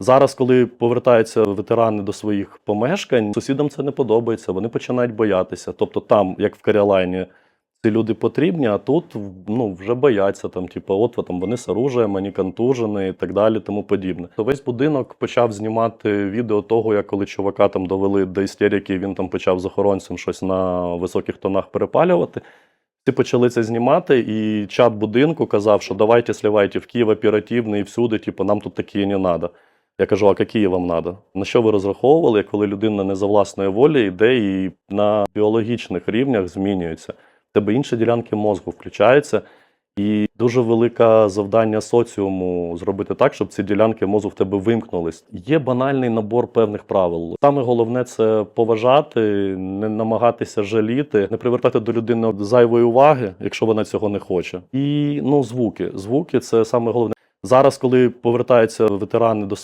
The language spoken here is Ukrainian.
Зараз, коли повертаються ветерани до своїх помешкань, сусідам це не подобається, вони починають боятися. Тобто, там, як в Каріолайні, ці люди потрібні, а тут ну, вже бояться, там, типу, от там, вони з оружием, вони контужені і так далі, тому подібне. То весь будинок почав знімати відео того, як коли чувака там довели до істерики, він там почав з охоронцем щось на високих тонах перепалювати. Всі почали це знімати, і чат будинку казав, що давайте сливайте в Київ оперативно і всюди, типу, нам тут такі не треба. Я кажу, а які вам треба? На що ви розраховували, коли людина не за власної волі йде і на біологічних рівнях змінюється? В тебе інші ділянки мозку включаються, і дуже велике завдання соціуму зробити так, щоб ці ділянки мозку в тебе вимкнулись. Є банальний набор певних правил. Саме головне це поважати, не намагатися жаліти, не привертати до людини зайвої уваги, якщо вона цього не хоче. І ну, звуки. Звуки це саме головне. Зараз, коли повертаються ветерани до своїх